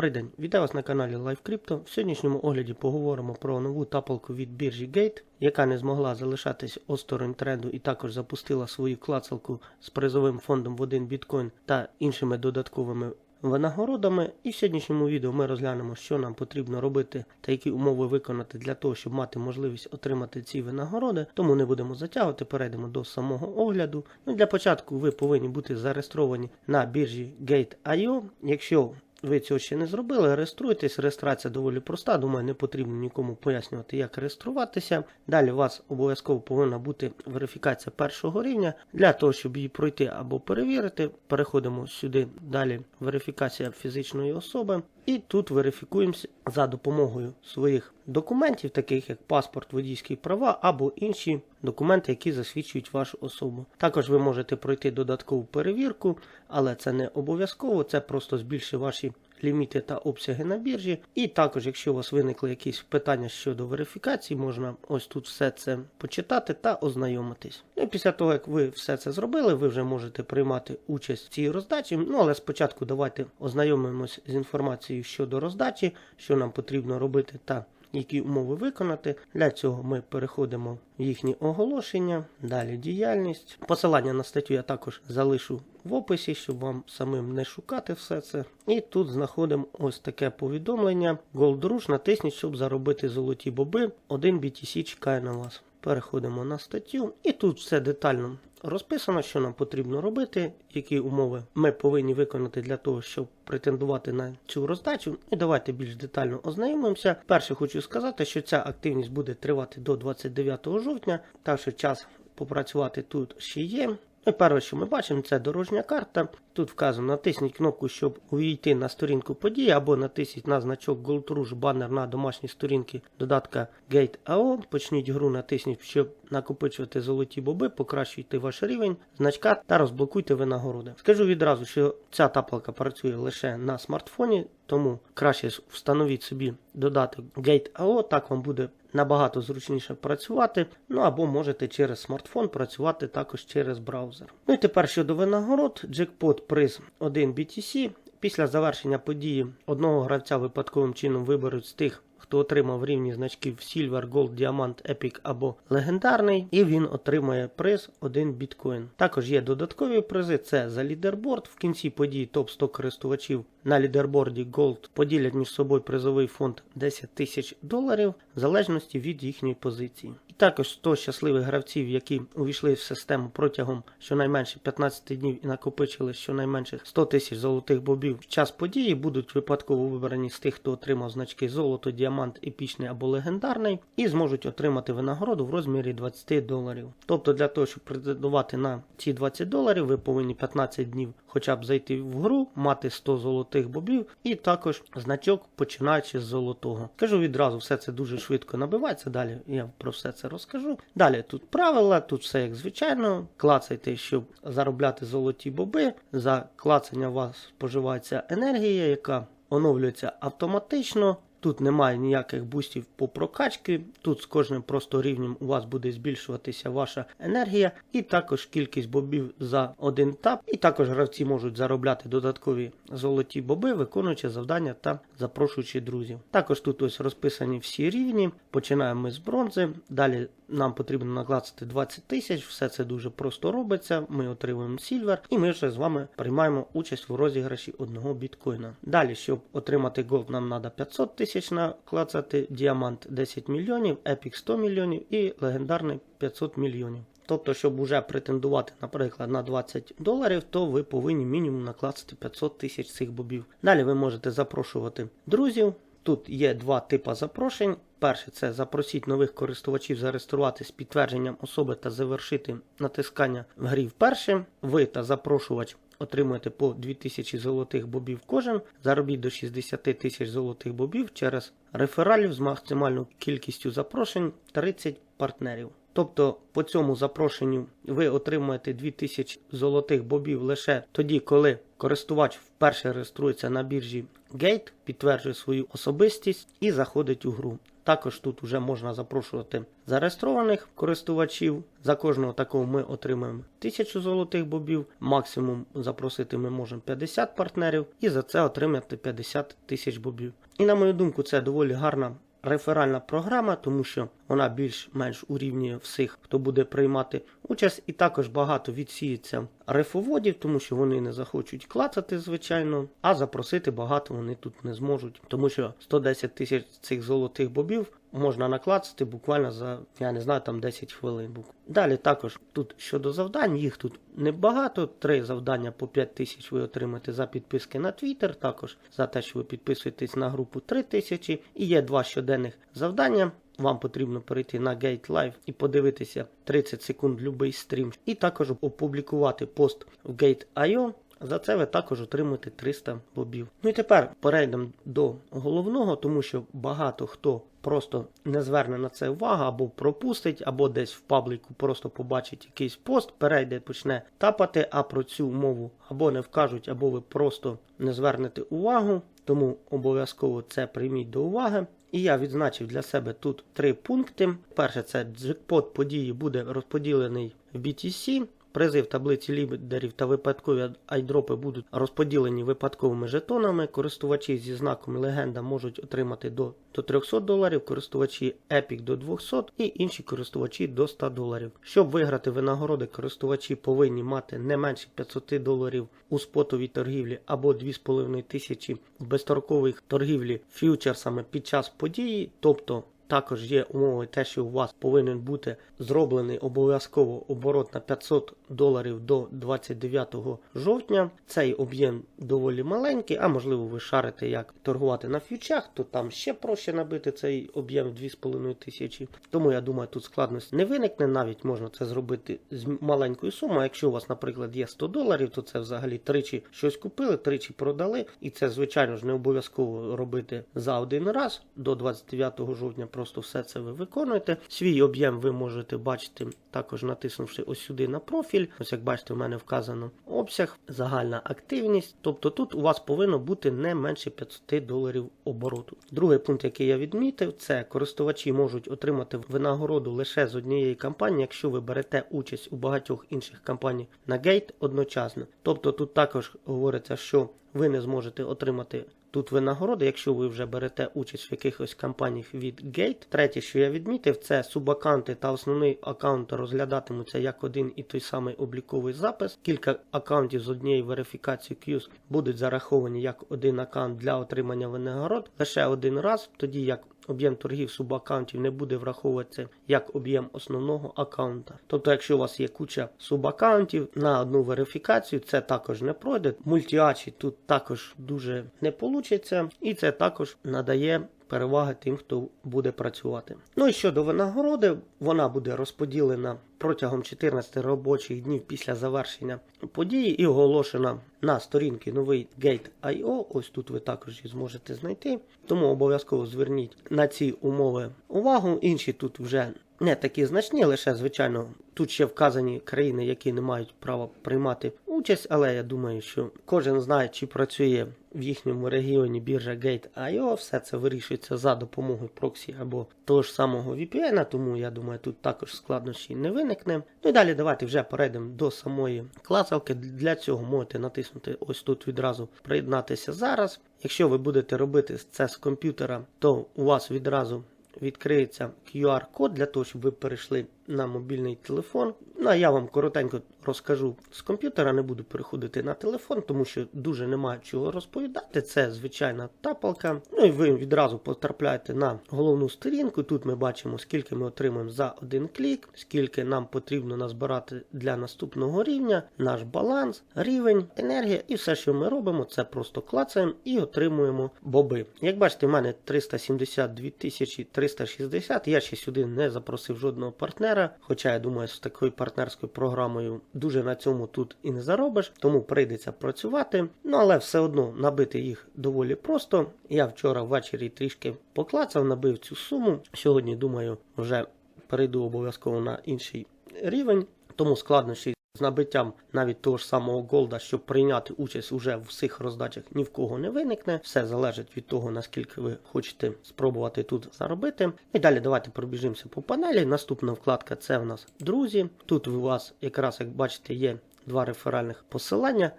Добрий день, вітаю вас на каналі LiveCrypto. В сьогоднішньому огляді поговоримо про нову тапалку від біржі Gate, яка не змогла залишатись осторонь тренду і також запустила свою клацалку з призовим фондом в 1 біткоін та іншими додатковими винагородами. І в сьогоднішньому відео ми розглянемо, що нам потрібно робити та які умови виконати для того, щоб мати можливість отримати ці винагороди. Тому не будемо затягувати, перейдемо до самого огляду. Ну, для початку ви повинні бути зареєстровані на біржі Gate.io. Якщо ви цього ще не зробили, реєструйтесь. Реєстрація доволі проста. Думаю, не потрібно нікому пояснювати, як реєструватися. Далі у вас обов'язково повинна бути верифікація першого рівня. Для того, щоб її пройти або перевірити, переходимо сюди. Далі верифікація фізичної особи. І тут верифікуємося за допомогою своїх документів, таких як паспорт, водійські права або інші документи, які засвідчують вашу особу. Також ви можете пройти додаткову перевірку, але це не обов'язково, це просто збільшить ваші ліміти та обсяги на біржі. І також, якщо у вас виникли якісь питання щодо верифікації, можна ось тут все це почитати та ознайомитись. Ну і після того, як ви все це зробили, ви вже можете приймати участь в цій роздачі. Ну але спочатку давайте ознайомимось з інформацією щодо роздачі, що нам потрібно робити та які умови виконати. Для цього ми переходимо в їхні оголошення, далі діяльність. Посилання на статтю я також залишу в описі, щоб вам самим не шукати все це. І тут знаходимо ось таке повідомлення. Gold натисніть, щоб заробити золоті боби. 1 BTC чекає на вас. Переходимо на статтю, і тут все детально розписано, що нам потрібно робити, які умови ми повинні виконати для того, щоб претендувати на цю роздачу. І давайте більш детально ознайомимося. Перше хочу сказати, що ця активність буде тривати до 29 жовтня, так що час попрацювати тут ще є. І перше, що ми бачимо, це дорожня карта. Тут вказано, натисніть кнопку, щоб увійти на сторінку події, або натисніть на значок Gold Rush банер на домашній сторінці додатка Gate.io. Почніть гру, натисніть, щоб накопичувати золоті боби, покращуйте ваш рівень, значка та розблокуйте винагороди. Скажу відразу, що ця тапалка працює лише на смартфоні, тому краще встановіть собі додаток Gate.io, так вам буде набагато зручніше працювати. Ну або можете через смартфон працювати також через браузер. Ну і тепер щодо винагород, джекпот приз 1 BTC. Після завершення події одного гравця випадковим чином виберуть з тих. Хто отримав рівні значків Silver, Gold, Diamond, Epic або легендарний, і він отримає приз 1 біткоін. Також є додаткові призи: це за лідерборд. В кінці події топ 100 користувачів на лідерборді Gold поділять між собою призовий фонд 10 тисяч доларів в залежності від їхньої позиції. І також 100 щасливих гравців, які увійшли в систему протягом щонайменше 15 днів і накопичили щонайменше 100 тисяч золотих бобів в час події, будуть випадково вибрані з тих, хто отримав значки золото, діамант, епічний або легендарний, і зможуть отримати винагороду в розмірі 20 доларів. Тобто для того, щоб претендувати на ці 20 доларів, ви повинні 15 днів хоча б зайти в гру, мати 100 золотих бобів, і також значок починаючи з золотого. Кажу відразу, все це дуже швидко набивається. Далі я про все це розкажу. Далі тут правила, тут все як звичайно. Клацайте, щоб заробляти золоті боби. За клацання у вас споживається енергія, яка оновлюється автоматично. Тут немає ніяких бустів по прокачці. Тут з кожним просто рівнем у вас буде збільшуватися ваша енергія, і також кількість бобів за один тап. І також гравці можуть заробляти додаткові золоті боби, виконуючи завдання та запрошуючи друзів. Також тут ось розписані всі рівні. Починаємо ми з бронзи. Далі нам потрібно накласти 20 тисяч. Все це дуже просто робиться. Ми отримуємо сільвер, і ми вже з вами приймаємо участь у розіграші одного біткоїна. Далі, щоб отримати голд, нам треба 500 тисяч тисяч наклацати, діамант 10 мільйонів, епік 100 мільйонів і легендарний 500 мільйонів. Тобто, щоб уже претендувати, наприклад, на 20 доларів, то ви повинні мінімум накласти 500 тисяч цих бобів. Далі ви можете запрошувати друзів. Тут є два типи запрошень. Перше це запросіть нових користувачів зареєструвати підтвердженням особи та завершити натискання в грі вперше. Ви та запрошувач отримуєте по 2000 золотих бобів кожен, заробіть до 60 тисяч золотих бобів через рефералів з максимальною кількістю запрошень 30 партнерів. Тобто по цьому запрошенню ви отримуєте 2000 золотих бобів лише тоді, коли користувач вперше реєструється на біржі Gate, підтверджує свою особистість і заходить у гру. Також тут вже можна запрошувати зареєстрованих користувачів. За кожного такого ми отримаємо 1000 золотих бобів. Максимум запросити ми можемо 50 партнерів і за це отримати 50 тисяч бобів. І на мою думку, це доволі гарна реферальна програма, тому що вона більш-менш урівнює всіх, хто буде приймати участь, і також багато відсіється рефоводів, тому що вони не захочуть клацати, звичайно, а запросити багато вони тут не зможуть, тому що 110 тисяч цих золотих бобів можна наклацати буквально за, я не знаю, там 10 хвилин. Далі також тут щодо завдань, їх тут небагато. Три завдання по 5 тисяч ви отримаєте за підписки на Twitter, також за те, що ви підписуєтесь на групу 3 тисячі. І є два щоденних завдання. Вам потрібно перейти на Gate Live і подивитися 30 секунд любий стрім. І також опублікувати пост в Gate.io. За це ви також отримаєте 300 бобів. Ну і тепер перейдемо до головного, тому що багато хто просто не зверне на це увагу, або пропустить, або десь в пабліку просто побачить якийсь пост, перейде, почне тапати, а про цю мову або не вкажуть, або ви просто не звернете увагу. Тому обов'язково це прийміть до уваги. І я відзначив для себе тут три пункти. Перше, це джекпот події буде розподілений в BTC. Призи в таблиці лідерів та випадкові айдропи будуть розподілені випадковими жетонами. Користувачі зі знаком легенда можуть отримати до, до 300 доларів, користувачі Epic до 200 і інші користувачі до 100 доларів. Щоб виграти винагороди, користувачі повинні мати не менше 500 доларів у спотовій торгівлі або 2,5 тисячі в безторговій торгівлі фьючерсами під час події, тобто також є умови те, що у вас повинен бути зроблений обов'язково оборот на 500 доларів до 29 жовтня. Цей об'єм доволі маленький, а можливо ви шарите, як торгувати на фьючах, то там ще проще набити цей об'єм в 2,5 тисячі. Тому я думаю, тут складності не виникне. Навіть можна це зробити з маленькою сумою. Якщо у вас, наприклад, є 100 доларів, то це взагалі тричі щось купили, тричі продали. І це, звичайно ж, не обов'язково робити за один раз до 29 жовтня. Просто все це ви виконуєте. Свій об'єм ви можете бачити, також натиснувши ось сюди на профіль. Ось як бачите, у мене вказано обсяг, загальна активність. Тобто тут у вас повинно бути не менше 500 доларів обороту. Другий пункт, який я відмітив, це користувачі можуть отримати винагороду лише з однієї кампанії, якщо ви берете участь у багатьох інших кампаніях на гейт одночасно. Тобто тут також говориться, що ви не зможете отримати тут винагороди, якщо ви вже берете участь в якихось кампаніях від Gate. Третє, що я відмітив, це субаккаунти та основний аккаунт розглядатимуться як один і той самий обліковий запис. Кілька аккаунтів з однією верифікацією Qs будуть зараховані як один аккаунт для отримання винагород лише один раз, тоді як об'єм торгів субаккаунтів не буде враховуватися як об'єм основного аккаунта. Тобто, якщо у вас є куча субаккаунтів на одну верифікацію, це також не пройде. Мультіачі тут також дуже не вийде, і це також надає. Переваги тим, хто буде працювати. Ну і щодо винагороди, вона буде розподілена протягом 14 робочих днів після завершення події і оголошена на сторінки новий Gate.io. Ось тут ви також її зможете знайти. Тому обов'язково зверніть на ці умови увагу. Інші тут вже не такі значні, лише, звичайно, тут ще вказані країни, які не мають права приймати участь, але я думаю, що кожен знає, чи працює в їхньому регіоні біржа Gate.io, все це вирішується за допомогою проксі або того ж самого VPN, тому я думаю, тут також складнощі не виникне. Ну і далі давайте вже перейдемо до самої клацалки. Для цього можете натиснути ось тут відразу приєднатися зараз. Якщо ви будете робити це з комп'ютера, то у вас відразу відкриється QR-код для того, щоб ви перейшли на мобільний телефон. Ну а я вам коротенько розкажу з комп'ютера, не буду переходити на телефон, тому що дуже немає чого розповідати. Це звичайна тапалка. Ну і ви відразу потрапляєте на головну сторінку. Тут ми бачимо, скільки ми отримаємо за один клік, скільки нам потрібно назбирати для наступного рівня, наш баланс, рівень, енергія і все, що ми робимо, це просто клацаємо і отримуємо боби. Як бачите, в мене 372 тисячі 360. Я ще сюди не запросив жодного партнера. Хоча я думаю, з такою партнерською програмою дуже на цьому тут і не заробиш, тому прийдеться працювати. Ну але все одно набити їх доволі просто. Я вчора ввечері трішки поклацав, набив цю суму. Сьогодні, думаю, вже перейду обов'язково на інший рівень, тому складнощі З набиттям навіть того ж самого голда, щоб прийняти участь уже в всіх роздачах, ні в кого не виникне. Все залежить від того, наскільки ви хочете спробувати тут заробити. І далі давайте пробіжимося по панелі. Наступна вкладка це в нас друзі. Тут у вас якраз, як бачите, є два реферальних посилання.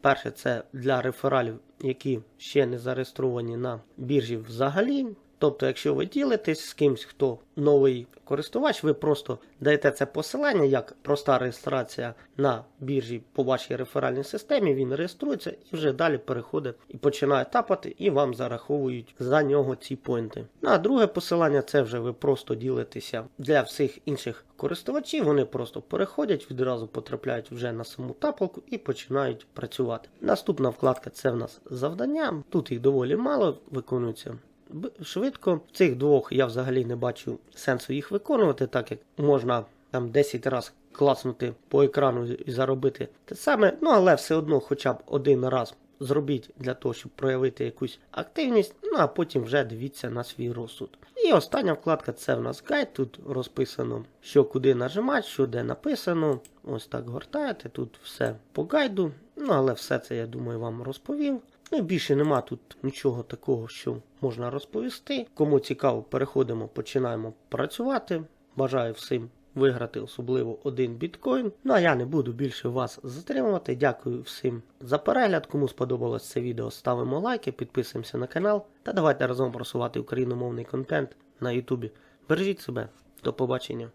Перше це для рефералів, які ще не зареєстровані на біржі взагалі. Тобто, якщо ви ділитесь з кимсь, хто новий користувач, ви просто даєте це посилання як проста реєстрація на біржі по вашій реферальній системі, він реєструється і вже далі переходить і починає тапати, і вам зараховують за нього ці поінти. Ну, а друге посилання це вже ви просто ділитеся для всіх інших користувачів. Вони просто переходять, відразу потрапляють вже на саму тапалку і починають працювати. Наступна вкладка це в нас завдання. Тут їх доволі мало виконується швидко. Цих двох я взагалі не бачу сенсу їх виконувати, так як можна там 10 разів класнути по екрану і заробити те саме. Ну але все одно, хоча б один раз зробіть для того, щоб проявити якусь активність, ну а потім вже дивіться на свій розсуд. І остання вкладка це в нас гайд. Тут розписано, що куди нажимати, що де написано. Ось так гортаєте. Тут все по гайду. Ну але все це я думаю вам розповів. Ну більше нема тут нічого такого, що можна розповісти. Кому цікаво, переходимо, починаємо працювати. Бажаю всім виграти особливо один біткоін. Ну а я не буду більше вас затримувати. Дякую всім за перегляд. Кому сподобалось це відео, ставимо лайки, підписуємося на канал та давайте разом просувати україномовний контент на Ютубі. Бережіть себе, до побачення.